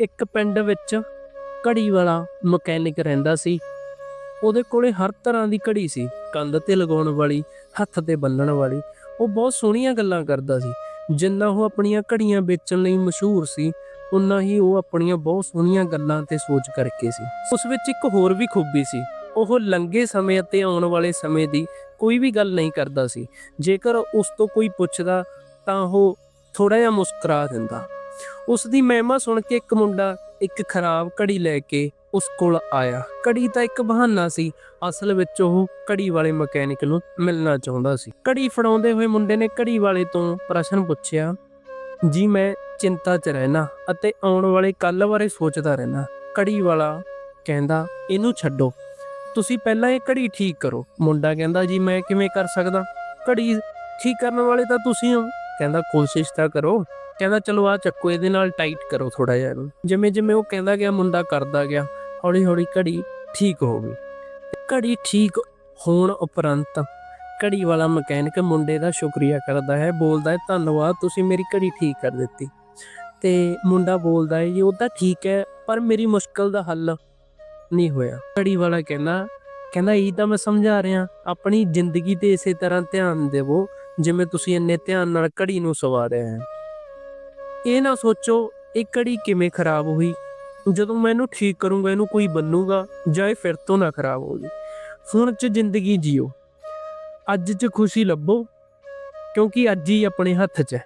ਇੱਕ ਪਿੰਡ ਵਿੱਚ ਘੜੀ ਵਾਲਾ ਮਕੈਨਿਕ ਰਹਿੰਦਾ ਸੀ। ਉਹਦੇ ਕੋਲੇ ਹਰ ਤਰ੍ਹਾਂ ਦੀ ਘੜੀ ਸੀ। ਕੰਧ ਤੇ ਲਗਾਉਣ ਵਾਲੀ, ਹੱਥ ਤੇ ਬੰਨਣ ਵਾਲੀ, ਉਹ ਬਹੁਤ ਸੋਹਣੀਆਂ ਗੱਲਾਂ ਕਰਦਾ ਸੀ। ਜਿੰਨਾ ਉਹ ਆਪਣੀਆਂ ਘੜੀਆਂ ਵੇਚਣ ਲਈ ਮਸ਼ਹੂਰ ਸੀ, ਉਨਾ ਹੀ ਉਹ ਆਪਣੀਆਂ ਬਹੁਤ ਸੋਹਣੀਆਂ ਗੱਲਾਂ ਤੇ ਸੋਚ ਕਰਕੇ ਸੀ। ਉਸ ਵਿੱਚ ਇੱਕ ਹੋਰ ਵੀ ਖੂਬੀ ਸੀ। ਉਹ ਲੰਗੇ ਸਮੇਂ ਅਤੇ ਆਉਣ ਵਾਲੇ ਸਮੇਂ ਦੀ ਕੋਈ ਵੀ ਗੱਲ ਨਹੀਂ ਕਰਦਾ ਸੀ। ਜੇਕਰ ਉਸ ਤੋਂ ਕੋਈ ਪੁੱਛਦਾ ਤਾਂ ਉਹ ਥੋੜਾ ਜਿਹਾ ਮੁਸਕਰਾ ਦਿੰਦਾ। ਉਸ ਦੀ ਮਹਿਮਾ ਸੁਣ ਕੇ ਇੱਕ ਮੁੰਡਾ ਇੱਕ ਖਰਾਬ ਘੜੀ ਲੈ ਕੇ ਉਸ ਕੋਲ ਆਇਆ। ਘੜੀ ਤਾਂ ਇੱਕ ਬਹਾਨਾ ਸੀ, ਅਸਲ ਵਿੱਚ ਉਹ ਘੜੀ ਵਾਲੇ ਮਕੈਨਿਕ ਨੂੰ ਮਿਲਣਾ ਚਾਹੁੰਦਾ ਸੀ। ਘੜੀ ਫੜਾਉਂਦੇ ਹੋਏ ਮੁੰਡੇ ਨੇ ਘੜੀ ਵਾਲੇ ਤੋਂ ਪ੍ਰਸ਼ਨ ਪੁੱਛਿਆ, ਜੀ ਮੈਂ ਚਿੰਤਾ 'ਚ ਰਹਿਣਾ ਅਤੇ ਆਉਣ ਵਾਲੇ ਕੱਲ ਬਾਰੇ ਸੋਚਦਾ ਰਹਿਣਾ ਘੜੀ ਵਾਲਾ ਕਹਿੰਦਾ, ਇਹਨੂੰ ਛੱਡੋ। ਤੁਸੀਂ ਪਹਿਲਾਂ ਇਹ ਘੜੀ ਠੀਕ ਕਰੋ। ਮੁੰਡਾ ਕਹਿੰਦਾ, ਜੀ ਮੈਂ ਕਿਵੇਂ ਕਰ ਸਕਦਾ? ਘੜੀ ਠੀਕ ਕਰਨ ਵਾਲੇ ਤਾਂ ਤੁਸੀਂ ਹੋ। ਕਹਿੰਦਾ, ਕੋਸ਼ਿਸ਼ ਤਾਂ ਕਰੋ। ਕਹਿੰਦਾ ਚਲੋ ਆ ਚੱਕੋ, ਇਹਦੇ ਨਾਲ ਟਾਈਟ ਕਰੋ ਥੋੜਾ ਜਿਹਾ ਇਹਨੂੰ। ਜਿਵੇਂ ਜਿਵੇਂ ਉਹ ਕਹਿੰਦਾ ਗਿਆ, ਮੁੰਡਾ ਕਰਦਾ ਗਿਆ, ਹੌਲੀ ਹੌਲੀ ਘੜੀ ਠੀਕ ਹੋ ਗਈ। ਘੜੀ ਠੀਕ ਹੋਣ ਉਪਰੰਤ ਘੜੀ ਵਾਲਾ ਮਕੈਨਿਕ ਮੁੰਡੇ ਦਾ ਸ਼ੁਕਰੀਆ ਕਰਦਾ ਹੈ, ਬੋਲਦਾ ਹੈ, ਧੰਨਵਾਦ, ਤੁਸੀਂ ਮੇਰੀ ਘੜੀ ਠੀਕ ਕਰ ਦਿੱਤੀ। ਤੇ ਮੁੰਡਾ ਬੋਲਦਾ ਹੈ ਜੀ ਉਹ ਤਾਂ ਠੀਕ ਹੈ, ਪਰ ਮੇਰੀ ਮੁਸ਼ਕਲ ਦਾ ਹੱਲ ਨਹੀਂ ਹੋਇਆ। ਘੜੀ ਵਾਲਾ ਕਹਿੰਦਾ ਕਹਿੰਦਾ, ਇਹ ਤਾਂ ਮੈਂ ਸਮਝਾ ਰਿਹਾ, ਆਪਣੀ ਜ਼ਿੰਦਗੀ ਤੇ ਇਸੇ ਤਰ੍ਹਾਂ ਧਿਆਨ ਦੇਵੋ, ਜਿਵੇਂ ਤੁਸੀਂ ਇੰਨੇ ਧਿਆਨ ਨਾਲ ਘੜੀ ਨੂੰ ਸਵਾਰਿਆ ਹੈ। ਇਹ ਨਾ ਸੋਚੋ, ਇਹ ਘੜੀ ਕਿਵੇਂ ਖਰਾਬ ਹੋਈ? ਜਦੋਂ ਮੈਂ ਇਹਨੂੰ ਠੀਕ ਕਰੂੰਗਾ, ਇਹਨੂੰ ਕੋਈ ਬੰਨੂਗਾ, ਜਾਂ ਇਹ ਫਿਰ ਤੋਂ ਨਾ ਖਰਾਬ ਹੋਵੇ ਹੁਣ ਚ ਜ਼ਿੰਦਗੀ ਜੀਓ। ਅੱਜ 'ਚ ਖੁਸ਼ੀ ਲੱਭੋ, ਕਿਉਂਕਿ ਅੱਜ ਹੀ ਆਪਣੇ ਹੱਥ 'ਚ ਹੈ।